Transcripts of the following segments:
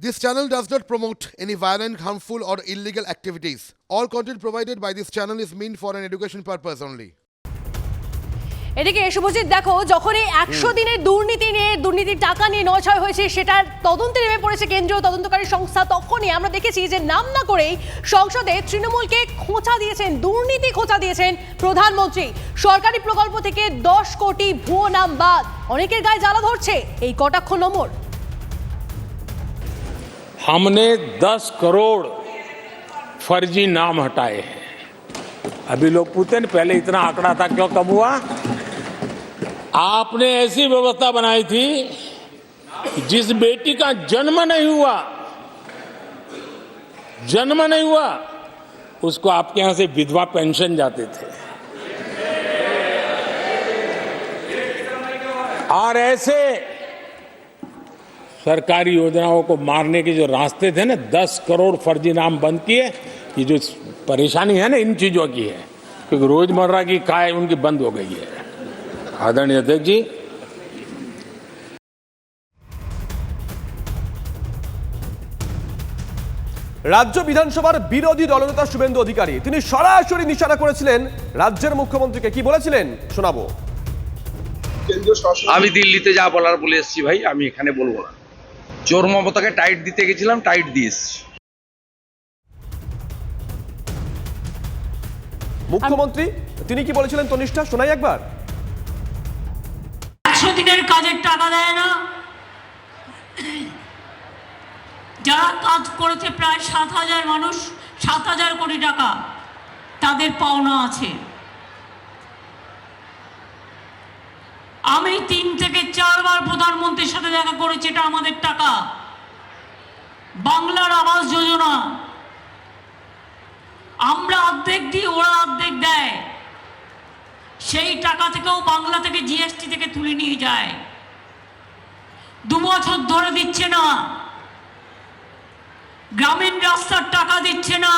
This channel does not promote any violent, harmful, or illegal activities. All content provided by this channel is meant for an education purpose only. এদিকে শুভজিৎ দেখো যখন এই একশো দিনের দুর্নীতি নিয়ে দুর্নীতির টাকা নিয়ে নয় হয়েছে সেটার তদন্তে নেমে পড়েছে কেন্দ্রীয় তদন্তকারী সংস্থা তখনই আমরা দেখেছি যে নাম না করেই সংসদে তৃণমূলকে খোঁচা দিয়েছেন দুর্নীতি খোঁচা দিয়েছেন প্রধানমন্ত্রী সরকারি প্রকল্প থেকে দশ কোটি ভুয়ো নাম বাদ অনেকের গায়ে জ্বালা ধরছে এই কটাক্ষ নম্বর हमने 10 करोड़ फर्जी नाम हटाए हैं। अभी लोग पूछते हैं पहले इतना आंकड़ा था, क्यों कम हुआ? आपने ऐसी व्यवस्था बनाई थी, जिस बेटी का जन्म नहीं हुआ, जन्म नहीं हुआ, उसको आपके यहाँ से विधवा पेंशन जाते थे। और ऐसे सरकारी योजनाओं को मारने के जो रास्ते थे ना दस करोड़ फर्जी नाम बंद किए ये जो परेशानी है ना इन चीजों की है क्योंकि रोजमर्रा की काय उनकी बंद हो गई है आदरणीय अध्यक्ष जी রাজ্য বিধানসভার বিরোধী দলনেতা শুভেন্দু অধিকারী তিনি সরাসরি নিশানা করেছিলেন রাজ্যের মুখ্যমন্ত্রীকে কি বলেছিলেন শোনাবো আমি দিল্লিতে যা বলার বলে এসেছি ভাই আমি এখানে বলবো না চোর মমতাকে টাইট দিতে গেছিলাম টাইট দিয়ে এসেছি। মুখ্যমন্ত্রী তিনি কি বলেছিলেন তনিষ্ঠা? শোনাই একবার। একশো দিনের কাজের টাকা দেয় না। যারা কাজ করেছে প্রায় সাত হাজার মানুষ সাত হাজার কোটি টাকা তাদের পাওনা আছে। আমি তিন থেকে চারবার প্রধানমন্ত্রীর সাথে দেখা করেছি, এটা আমাদের টাকা। বাংলার আবাস যোজনা। আমরা অর্ধেক দিই, ওরা অর্ধেক দেয়। সেই টাকা থেকেও বাংলা থেকে জিএসটি থেকে তুলে নিয়ে যায়। দু বছর ধরে দিচ্ছে না। গ্রামীণ রাস্তার টাকা দিচ্ছে না।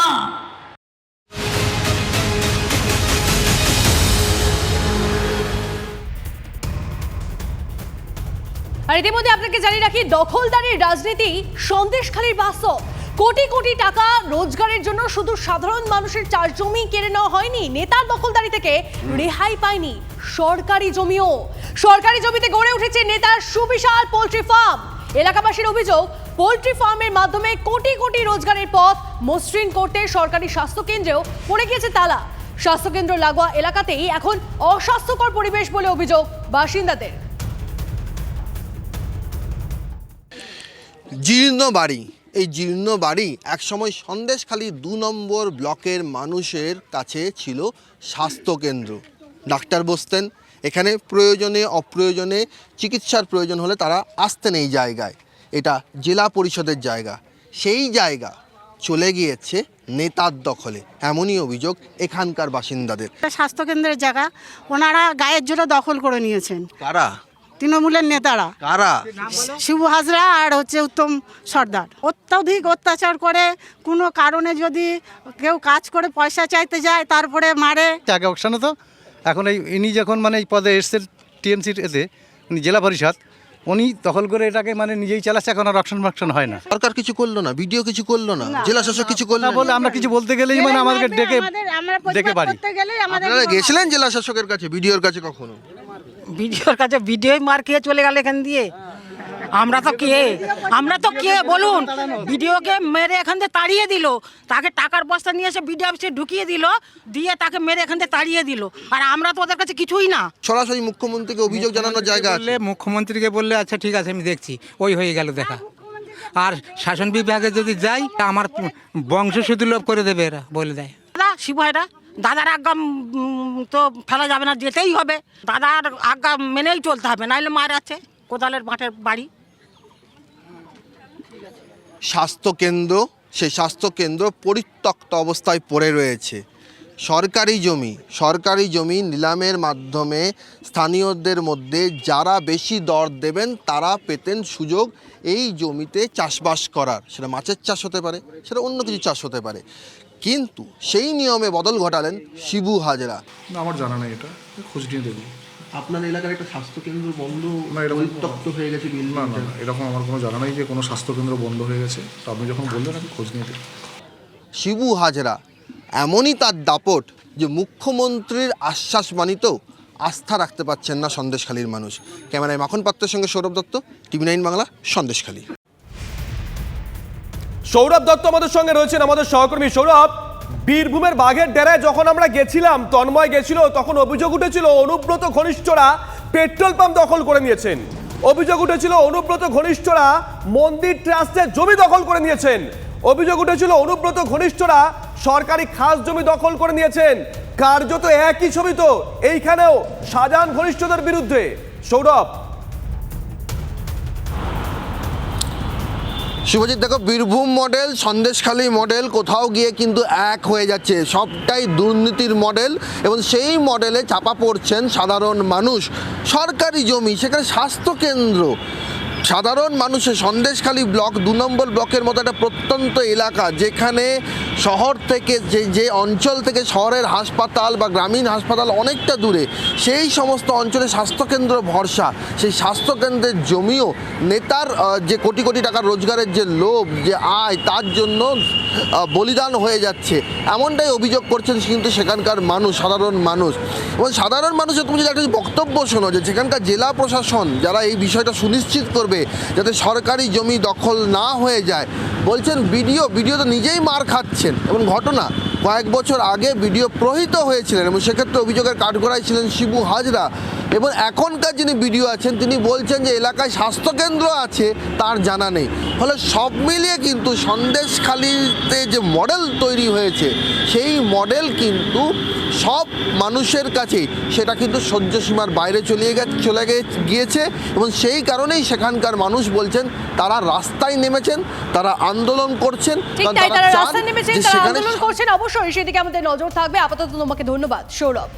আর ইতিমধ্যে আপনাকে জানিয়ে রাখি, দখলদারির রাজনীতি সন্দেশখালীর বাস্তব। কোটি কোটি টাকা রোজগারের জন্য শুধু সাধারণ মানুষের চার জমি কেড়ে নেওয়া হয়নি, নেতার দখলদারি থেকে রেহাই পায়নি সরকারি জমিও। সরকারি জমিতে গড়ে উঠেছে নেতার সুবিশাল পোল্ট্রি ফার্ম। এলাকাবাসীর অভিযোগ, পোল্ট্রি ফার্মের মাধ্যমে কোটি কোটি রোজগারের পথ মসৃণ করতে সরকারি স্বাস্থ্য কেন্দ্রেও পড়ে গিয়েছে তালা। স্বাস্থ্যকেন্দ্র লাগোয়া এলাকাতেই এখন অস্বাস্থ্যকর পরিবেশ বলে অভিযোগ বাসিন্দাদের। জীর্ণ বাড়ি। এই জীর্ণ বাড়ি একসময় সন্দেশখালী দু নম্বর ব্লকের মানুষের কাছে ছিল স্বাস্থ্যকেন্দ্র। ডাক্তার বসতেন এখানে প্রয়োজনে অপ্রয়োজনে চিকিৎসার প্রয়োজন হলে তারা আসতেন এই জায়গায়। এটা জেলা পরিষদের জায়গা। সেই জায়গা চলে গিয়েছে নেতার দখলে। এমনই অভিযোগ এখানকার বাসিন্দাদের। স্বাস্থ্যকেন্দ্রের জায়গা। ওনারা গায়ের জোরে দখল করে নিয়েছেন। কারা? তৃণমূলের নেতারা। কারা? শিবু হাজরা আর হচ্ছে উত্তম সর্দার। অত্যাধিক অত্যাচার করে কোনো কারণে যদি কেউ কাজ করে পয়সা চাইতে যায় তারপরে মারে। আগে অকশানে তো এখন এই ইনি যখন মানে এই পদে এসছেন টিএমসির এতে উনি জেলা পরিষদ উনি দখল করে এটাকে মানে নিজেই চালাচ্ছে এখন আর অকশন ফাকশন হয় না। সরকার কিছু করল না? ভিডিও কিছু করল না? জেলা শাসক কিছু করল না? বলে আমরা কিছু বলতে গেলেই মানে আমাদেরকে ডেকে আমরা ডেকে পারি আপনারা গেছিলেন জেলা শাসকের কাছে ভিডিওর কাছে কখনো? ভিডিওর কাছে ভিডিও মার খেয়ে চলে গেল এখান দিয়ে। আমরা তো কে? আমরা তো কে? বলুন। ভিডিওকে মেরে এখান থেকে তাড়িয়ে দিল। তাকে টাকার বস্তা নিয়ে এসে ভিডিও অফিসে ঢুকিয়ে দিল দিয়ে তাকে মেরে এখান থেকে তাড়িয়ে দিল। আর আমরা তো ওদের কাছে কিছুই না। সরাসরি মুখ্যমন্ত্রীকে অভিযোগ জানানোর জায়গা আছে? বললে মুখ্যমন্ত্রীকে বললে আচ্ছা ঠিক আছে আমি দেখছি। ওই হয়ে গেল দেখা। আর শাসন বিভাগে যদি যাই আমার বংশ শুধু লোভ করে দেবে এরা বলে দেয়। দাদা শিবহাইরা দাদার আজ্ঞা তো ফেলা যাবে না, যেতেই হবে। দাদার আজ্ঞা মেনেই চলতে হবে, নাইলে মার আছে, কোদালের মাঠের বাড়ি। স্বাস্থ্যকেন্দ্র, সেই স্বাস্থ্যকেন্দ্র পরিত্যক্ত অবস্থায় পড়ে রয়েছে। সরকারি জমি সরকারি জমি নিলামের মাধ্যমে স্থানীয়দের মধ্যে যারা বেশি দর দেবেন, তারা পেতেন সুযোগ এই জমিতে চাষবাস করার। সেটা মাছের চাষ হতে পারে, সেটা অন্য কিছু চাষ হতে পারে। কিন্তু সেই নিয়মে বদল ঘটালেন শিবু হাজরা। আমার জানা নেই এটা। খোঁজ নিয়ে দেখব আপনার এলাকার একটা স্বাস্থ্যকেন্দ্র বন্ধ না, এরকম পরিত্যক্ত হয়ে গেছে না না না এরকম আমার কোনো জানা নেই যে কোনো স্বাস্থ্যকেন্দ্র বন্ধ হয়ে গেছে। তো আপনি যখন বললেন আমি খোঁজ নিয়ে দেখি। শিবু হাজরা এমনই তার দাপট যে মুখ্যমন্ত্রীর আশ্বাস মানিতেও আস্থা রাখতে পারছেন না সন্দেশখালীর মানুষ। ক্যামেরায় মাখন পাত্রের সঙ্গে সৌরভ দত্ত টিভি নাইন বাংলা সন্দেশখালী। সৌরভ দত্ত আমাদের সঙ্গে রয়েছেন, আমাদের সহকর্মী। সৌরভ, বীরভূমের বাঘের ডেরায় যখন আমরা গেছিলাম, তন্ময় গেছিল, তখন অভিযোগ উঠেছিল, অনুব্রত ঘনিষ্ঠরা পেট্রোল পাম্প দখল করে নিয়েছেন। অভিযোগ উঠেছিল, অনুব্রত ঘনিষ্ঠরা মন্দির ট্রাস্টের জমি দখল করে নিয়েছেন। অভিযোগ উঠেছিল, অনুব্রত ঘনিষ্ঠরা সরকারি খাস জমি দখল করে নিয়েছেন। কার্যত একই ছবি তো, এইখানেও শাহজাহান ঘনিষ্ঠদের বিরুদ্ধে। সৌরভ শুভজিৎ, দেখো, বীরভূম মডেল সন্দেশখালী মডেল কোথাও গিয়ে কিন্তু এক হয়ে যাচ্ছে। সবটাই দুর্নীতির মডেল এবং সেই মডেলে চাপা পড়ছেন সাধারণ মানুষ। সরকারি জমি, সেখানে স্বাস্থ্যকেন্দ্র সাধারণ মানুষের সন্দেশখালী ব্লক দু নম্বর ব্লকের মতো একটা প্রত্যন্ত এলাকা যেখানে শহর থেকে যে যে অঞ্চল থেকে শহরের হাসপাতাল বা গ্রামীণ হাসপাতাল অনেকটা দূরে, সেই সমস্ত অঞ্চলে স্বাস্থ্যকেন্দ্র ভরসা। সেই স্বাস্থ্যকেন্দ্রের জমিও নেতার যে কোটি কোটি টাকার রোজগারের যে লোভ, যে আয়, তার জন্য বলিদান হয়ে যাচ্ছে। এমনটাই অভিযোগ করছেন কিন্তু সেখানকার মানুষ, সাধারণ মানুষ। এবং সাধারণ মানুষের তুমি যদি একটা বক্তব্য শোনো যে সেখানকার জেলা প্রশাসন যারা এই বিষয়টা সুনিশ্চিত করবে যাতে সরকারি জমি দখল না হয়ে যায়। বলছেন, বিডিও বিডিও তো নিজেই মার খাচ্ছেন। এবং ঘটনা, কয়েক বছর আগে বিডিও প্রহিত হয়েছিলেন এবং সেক্ষেত্রে অভিযোগের কাঠগড়ায় ছিলেন শিবু হাজরা। এবং এখনকার যিনি বিডিও আছেন, তিনি বলছেন যে এলাকায় স্বাস্থ্যকেন্দ্র আছে, তার জানা নেই। ফলে সব মিলিয়ে কিন্তু সন্দেশখালিতে যে মডেল তৈরি হয়েছে, সেই মডেল কিন্তু সব মানুষের কাছেই। সেটা কিন্তু সহ্য সীমার বাইরে চলে চলে গিয়েছে এবং সেই কারণেই সেখানকার মানুষ বলছেন তারা রাস্তায় নেমেছেন তারা আন্দোলন করছেন তারা রাস্তায় নেমেছেন তারা আন্দোলন করছেন। অবশ্যই সেদিকে আমাদের নজর থাকবে। আপাতত তোমাকে ধন্যবাদ সৌরভ।